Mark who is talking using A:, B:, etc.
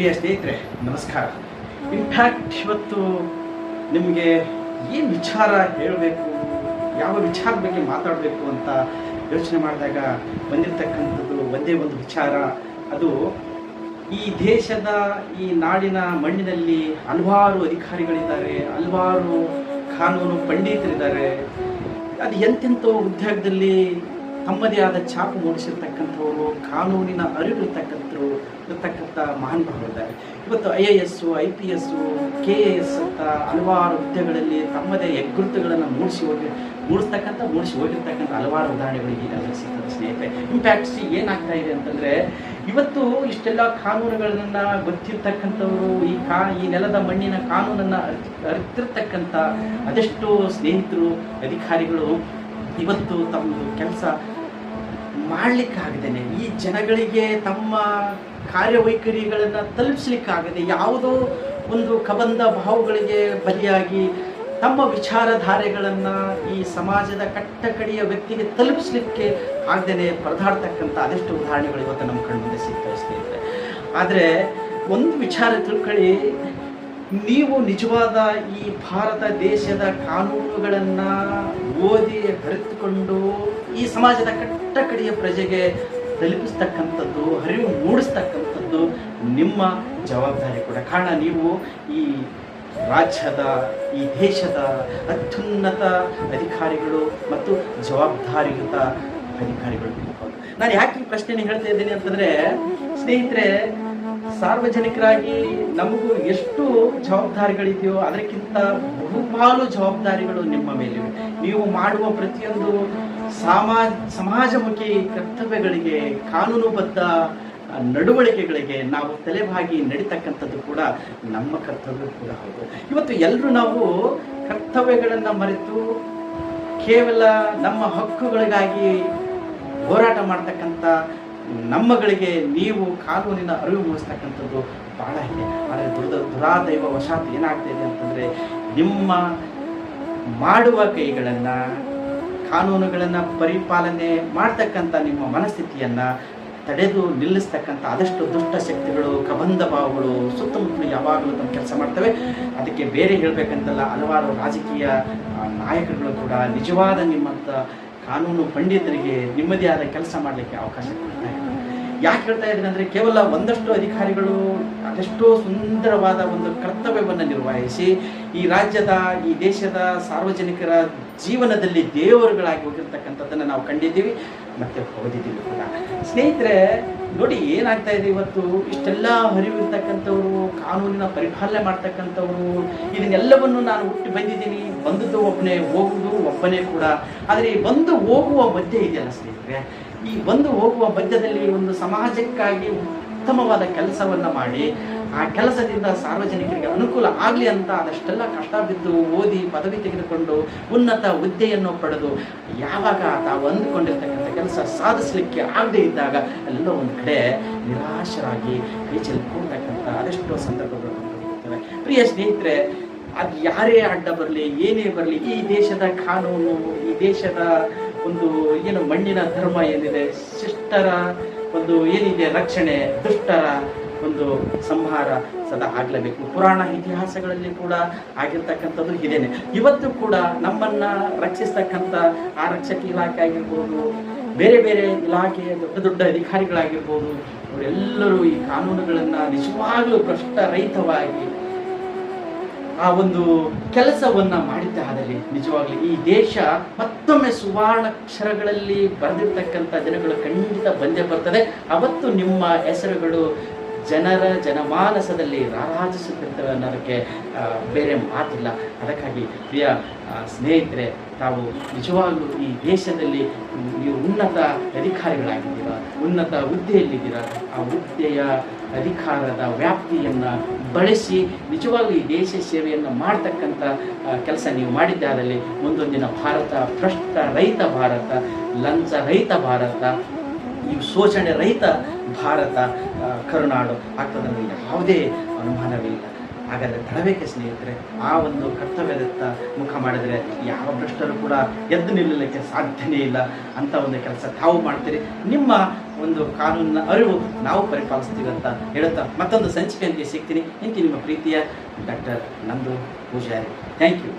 A: ಪ್ರಿಯ ಸ್ನೇಹಿತರೆ ನಮಸ್ಕಾರ. ಇನ್ಫ್ಯಾಕ್ಟ್ ಇವತ್ತು ನಿಮಗೆ ಏನು ವಿಚಾರ ಹೇಳಬೇಕು ಯಾವ ವಿಚಾರದ ಬಗ್ಗೆ ಮಾತಾಡಬೇಕು ಅಂತ ಯೋಚನೆ ಮಾಡಿದಾಗ ಬಂದಿರತಕ್ಕಂಥದ್ದು ಒಂದೇ ಒಂದು ವಿಚಾರ. ಅದು ಈ ದೇಶದ ಈ ನಾಡಿನ ಮಣ್ಣಿನಲ್ಲಿ ಹಲವಾರು ಅಧಿಕಾರಿಗಳಿದ್ದಾರೆ ಹಲವಾರು ಕಾನೂನು ಪಂಡಿತರಿದ್ದಾರೆ. ಅದು ಎಂತೆಂಥ ಉದ್ಯೋಗದಲ್ಲಿ ತಮ್ಮದೇ ಆದ ಛಾಪು ಮೂಡಿಸಿರ್ತಕ್ಕಂಥವ್ರು, ಕಾನೂನಿನ ಅರಿವಿರ್ತಕ್ಕಂಥವ್ರು ಇರ್ತಕ್ಕಂಥ ಮಹಾನ್ ಭಾವರಿದ್ದಾರೆ ಇವತ್ತು I A S I P S K A S ಅಂತ ಹಲವಾರು ಹುದ್ದೆಗಳಲ್ಲಿ ತಮ್ಮದೇ ಹೆಗ್ಗುರುತುಗಳನ್ನು ಮೂಡಿಸಿ ಹೋಗಿ, ಮೂಡಿಸ್ತಕ್ಕಂಥ, ಮೂಡಿಸಿ ಹೋಗಿರ್ತಕ್ಕಂಥ ಹಲವಾರು ಉದಾಹರಣೆಗಳು ಈಗಾಗಲೇ ಸಿಗ್ತದೆ ಸ್ನೇಹಿತರೆ. ಇಂಪ್ಯಾಕ್ಟ್ಸ್ ಏನಾಗ್ತಾ ಇದೆ ಅಂತಂದರೆ, ಇವತ್ತು ಇಷ್ಟೆಲ್ಲ ಕಾನೂನುಗಳನ್ನ ಗೊತ್ತಿರ್ತಕ್ಕಂಥವರು, ಈ ಕಾ, ಈ ನೆಲದ ಮಣ್ಣಿನ ಕಾನೂನನ್ನು ಅರಿತ್, ಅರಿತಿರ್ತಕ್ಕಂಥ ಅದೆಷ್ಟೋ ಸ್ನೇಹಿತರು, ಅಧಿಕಾರಿಗಳು ಇವತ್ತು ತಮ್ಮದು ಕೆಲಸ ಮಾಡಲಿಕ್ಕಾಗದೇನೆ. ಈ ಜನಗಳಿಗೆ ತಮ್ಮ ಕಾರ್ಯವೈಖರಿಗಳನ್ನು ತಲುಪಿಸ್ಲಿಕ್ಕಾಗದೆ ಯಾವುದೋ ಒಂದು ಕಬಂಧ ಭಾವಗಳಿಗೆ ಬಲಿಯಾಗಿ ತಮ್ಮ ವಿಚಾರಧಾರೆಗಳನ್ನು ಈ ಸಮಾಜದ ಕಟ್ಟಕಡೆಯ ವ್ಯಕ್ತಿಗೆ ತಲುಪಿಸ್ಲಿಕ್ಕೆ ಆಗದೇನೆ ಪರದಾಡ್ತಕ್ಕಂಥ ಅದೆಷ್ಟು ಉದಾಹರಣೆಗಳು ಇವತ್ತು ನಮ್ಮ ಕಣ್ಮುಂದೆ ಸಿಗ್ತವೆ ಸ್ನೇಹಿತರೆ. ಆದರೆ ಒಂದು ವಿಚಾರ ತಿಳ್ಕೊಳ್ಳಿ. ನೀವು ನಿಜವಾದ ಈ ಭಾರತ ದೇಶದ ಕಾನೂನುಗಳನ್ನು ಓದಿ ಕರೆತುಕೊಂಡು ಈ ಸಮಾಜದ ಕಟ್ಟಕಡೆಯ ಪ್ರಜೆಗೆ ತಲುಪಿಸ್ತಕ್ಕಂಥದ್ದು, ಅರಿವು ಮೂಡಿಸ್ತಕ್ಕಂಥದ್ದು ನಿಮ್ಮ ಜವಾಬ್ದಾರಿ ಕೂಡ. ಕಾರಣ ನೀವು ಈ ರಾಜ್ಯದ, ಈ ದೇಶದ ಅತ್ಯುನ್ನತ ಅಧಿಕಾರಿಗಳು ಮತ್ತು ಜವಾಬ್ದಾರಿಯುತ ಅಧಿಕಾರಿಗಳು. ನಾನು ಯಾಕೆ ಈ ಪ್ರಶ್ನೆ ಹೇಳ್ತಾ ಇದ್ದೀನಿ ಅಂತಂದ್ರೆ, ಸ್ನೇಹಿತರೆ ಸಾರ್ವಜನಿಕರಾಗಿ ನಮಗೂ ಎಷ್ಟು ಜವಾಬ್ದಾರಿಗಳಿದೆಯೋ ಅದಕ್ಕಿಂತ ಬಹುಪಾಲು ಜವಾಬ್ದಾರಿಗಳು ನಿಮ್ಮ ಮೇಲಿವೆ. ನೀವು ಮಾಡುವ ಪ್ರತಿಯೊಂದು ಸಮಾಜ ಸಮಾಜಮುಖಿ ಕರ್ತವ್ಯಗಳಿಗೆ, ಕಾನೂನುಬದ್ಧ ನಡವಳಿಕೆಗಳಿಗೆ ನಾವು ತಲೆಬಾಗಿ ನಡೀತಕ್ಕಂಥದ್ದು ಕೂಡ ನಮ್ಮ ಕರ್ತವ್ಯ ಕೂಡ ಹೌದು. ಇವತ್ತು ಎಲ್ಲರೂ ನಾವು ಕರ್ತವ್ಯಗಳನ್ನು ಮರೆತು ಕೇವಲ ನಮ್ಮ ಹಕ್ಕುಗಳಿಗಾಗಿ ಹೋರಾಟ ಮಾಡ್ತಕ್ಕಂಥ ನಮ್ಮಗಳಿಗೆ ನೀವು ಕಾನೂನಿನ ಅರಿವು ಮೂಡಿಸ್ತಕ್ಕಂಥದ್ದು ಬಹಳ ಇದೆ. ಆದರೆ ದುರ್ದ, ದುರಾದೈವ ವಶಾತ್ ಏನಾಗ್ತಾ ಇದೆ ಅಂತಂದರೆ ನಿಮ್ಮ ಮಾಡುವ ಕೈಗಳನ್ನು, ಕಾನೂನುಗಳನ್ನು ಪರಿಪಾಲನೆ ಮಾಡ್ತಕ್ಕಂಥ ನಿಮ್ಮ ಮನಸ್ಥಿತಿಯನ್ನು ತಡೆದು ನಿಲ್ಲಿಸ್ತಕ್ಕಂಥ ಆದಷ್ಟು ದುಷ್ಟ ಶಕ್ತಿಗಳು, ಕಬಂಧ ಭಾವಗಳು ಸುತ್ತಮುತ್ತಲು ಯಾವಾಗಲೂ ತಮ್ಮ ಕೆಲಸ ಮಾಡ್ತವೆ. ಅದಕ್ಕೆ ಬೇರೆ ಹೇಳಬೇಕಂತಲ್ಲ, ಹಲವಾರು ರಾಜಕೀಯ ನಾಯಕರುಗಳು ಕೂಡ ನಿಜವಾದ ನಿಮ್ಮಂಥ ಕಾನೂನು ಪಂಡಿತರಿಗೆ ನಿಮ್ಮದೇ ಕೆಲಸ ಮಾಡಲಿಕ್ಕೆ ಅವಕಾಶ ಕೊಡ್ತಾ ಯಾಕೆ ಹೇಳ್ತಾ ಇದ್ದೀನಿ ಅಂದರೆ ಕೇವಲ ಒಂದಷ್ಟು ಅಧಿಕಾರಿಗಳು ಅದೆಷ್ಟೋ ಸುಂದರವಾದ ಒಂದು ಕರ್ತವ್ಯವನ್ನು ನಿರ್ವಹಿಸಿ ಈ ರಾಜ್ಯದ, ಈ ದೇಶದ ಸಾರ್ವಜನಿಕರ ಜೀವನದಲ್ಲಿ ದೇವರುಗಳಾಗಿ ಹೋಗಿರ್ತಕ್ಕಂಥದ್ದನ್ನು ನಾವು ಕಂಡಿದ್ದೀವಿ. ಮತ್ತೆ ಓದಿದ್ದೀವಿ ಕೂಡ. ಸ್ನೇಹಿತರೆ, ನೋಡಿ ಏನಾಗ್ತಾ ಇದೆ ಇವತ್ತು? ಇಷ್ಟೆಲ್ಲ ಅರಿವಿರ್ತಕ್ಕಂಥವ್ರು ಕಾನೂನಿನ ಪರಿಪಾಲನೆ ಮಾಡ್ತಕ್ಕಂಥವ್ರು, ಇದನ್ನೆಲ್ಲವನ್ನು ನಾನು ಹುಟ್ಟಿ ಬಂದಿದ್ದೀನಿ. ಬಂದದ್ದು ಒಬ್ಬನೇ ಹೋಗುವುದು, ಒಬ್ಬನೇ ಕೂಡ. ಆದರೆ ಈ ಬಂದು ಹೋಗುವ ಮಧ್ಯೆ ಇದೆಯಲ್ಲ ಸ್ನೇಹಿತರೆ? ಈ ಬಂದು ಹೋಗುವ ಮಧ್ಯದಲ್ಲಿ ಒಂದು ಸಮಾಜಕ್ಕಾಗಿ ಉತ್ತಮವಾದ ಕೆಲಸವನ್ನ ಮಾಡಿ, ಆ ಕೆಲಸದಿಂದ ಸಾರ್ವಜನಿಕರಿಗೆ ಅನುಕೂಲ ಆಗಲಿ ಅಂತ ಅದಷ್ಟೆಲ್ಲ ಕಷ್ಟ ಬಿದ್ದು ಓದಿ ಪದವಿ ತೆಗೆದುಕೊಂಡು ಉನ್ನತ ಹುದ್ದೆಯನ್ನು ಪಡೆದು ಯಾವಾಗ ತಾವು ಅಂದುಕೊಂಡಿರ್ತಕ್ಕಂಥ ಕೆಲಸ ಸಾಧಿಸಲಿಕ್ಕೆ ಆಗದೆ ಇದ್ದಾಗ ಎಲ್ಲ ಒಂದು ಕಡೆ ನಿರಾಶರಾಗಿ ಬೀಚಲ್ಲಿ ಚೆಲ್ಲಿ ಕೂಡ್ತಕ್ಕಂಥ ಅದೆಷ್ಟೋ ಸಂದರ್ಭಗಳು ಪ್ರಿಯ ಸ್ನೇಹಿತರೆ, ಅದು ಯಾರೇ ಅಡ್ಡ ಬರಲಿ, ಏನೇ ಬರಲಿ, ಈ ದೇಶದ ಕಾನೂನು, ಈ ದೇಶದ ಒಂದು ಏನು ಮಣ್ಣಿನ ಧರ್ಮ ಏನಿದೆ, ಶಿಷ್ಟರ ಒಂದು ಏನಿದೆ ರಕ್ಷಣೆ, ದುಷ್ಟರ ಒಂದು ಸಂಹಾರ ಸದಾ ಆಗಲೇಬೇಕು. ಪುರಾಣ ಇತಿಹಾಸಗಳಲ್ಲಿ ಕೂಡ ಆಗಿರ್ತಕ್ಕಂಥದ್ದು ಇದೇನೆ. ಇವತ್ತು ಕೂಡ ನಮ್ಮನ್ನ ರಕ್ಷಿಸ್ತಕ್ಕಂಥ ಆರಕ್ಷಕ ಇಲಾಖೆ ಆಗಿರ್ಬೋದು, ಬೇರೆ ಬೇರೆ ಇಲಾಖೆಯ ದೊಡ್ಡ ದೊಡ್ಡ ಅಧಿಕಾರಿಗಳಾಗಿರ್ಬೋದು ಅವರೆಲ್ಲರೂ ಈ ಕಾನೂನುಗಳನ್ನು ನಿಜವಾಗ್ಲೂ ಭ್ರಷ್ಟ ರಹಿತವಾಗಿ ಆ ಒಂದು ಕೆಲಸವನ್ನ ಮಾಡಿದ್ದಾದರೆ ನಿಜವಾಗ್ಲಿ ಈ ದೇಶ ಮತ್ತೊಮ್ಮೆ ಸುವರ್ಣಾಕ್ಷರಗಳಲ್ಲಿ ಬರೆದಿರ್ತಕ್ಕಂಥ ದಿನಗಳು ಖಂಡಿತ ಬಂದೇ ಬರ್ತದೆ. ಅವತ್ತು ನಿಮ್ಮ ಹೆಸರುಗಳು ಜನರ ಜನಮಾನಸದಲ್ಲಿ ರಾರಾಜಿಸುತ್ತಿರ್ತವೆ ಅನ್ನೋದಕ್ಕೆ ಬೇರೆ ಮಾತಿಲ್ಲ. ಅದಕ್ಕಾಗಿ ಪ್ರಿಯ ಸ್ನೇಹಿತರೆ, ತಾವು ನಿಜವಾಗಲೂ ಈ ದೇಶದಲ್ಲಿ ನೀವು ಉನ್ನತ ಅಧಿಕಾರಿಗಳಾಗಿದ್ದೀರಾ? ಉನ್ನತ ಹುದ್ದೆಯಲ್ಲಿದ್ದೀರಾ? ಆ ಹುದ್ದೆಯ ಅಧಿಕಾರದ ವ್ಯಾಪ್ತಿಯನ್ನು ಬಳಸಿ ನಿಜವಾಗಲೂ ಈ ದೇಶ ಸೇವೆಯನ್ನು ಮಾಡ್ತಕ್ಕಂಥ ಕೆಲಸ ನೀವು ಮಾಡಿದ್ದಾದಲ್ಲಿ ಮುಂದೊಂದಿನ ಭಾರತ ಭ್ರಷ್ಟ ರೈತ ಭಾರತ ಲಂಚ ರೈತ ಭಾರತ. ಈ ಶೋಷಣೆ ರಹಿತ ಭಾರತ ಕರುನಾಡು ಆಗ್ತದನ್ನು ಯಾವುದೇ ಅನುಮಾನವಿಲ್ಲ. ಹಾಗಾದರೆ ತಡಬೇಕೆ ಸ್ನೇಹಿತರೆ, ಆ ಒಂದು ಕರ್ತವ್ಯದತ್ತ ಮುಖ ಮಾಡಿದರೆ ಯಾವ ಭ್ರಷ್ಟರು ಕೂಡ ಎದ್ದು ನಿಲ್ಲಲಿಕ್ಕೆ ಸಾಧ್ಯನೇ ಇಲ್ಲ. ಅಂತ ಒಂದು ಕೆಲಸ ತಾವು ಮಾಡ್ತೀರಿ. ನಿಮ್ಮ ಒಂದು ಕಾನೂನಿನ ಅರಿವು ನಾವು ಪರಿಪಾಲಿಸ್ತೀವಿ ಅಂತ ಹೇಳುತ್ತಾ ಮತ್ತೊಂದು ಸಂಚಿಕೆಯಂತೆ ಸಿಗ್ತೀನಿ. ಇಂತಿ ನಿಮ್ಮ ಪ್ರೀತಿಯ ಡಾಕ್ಟರ್ ನಂದು ಪೂಜಾರಿ. Thank you.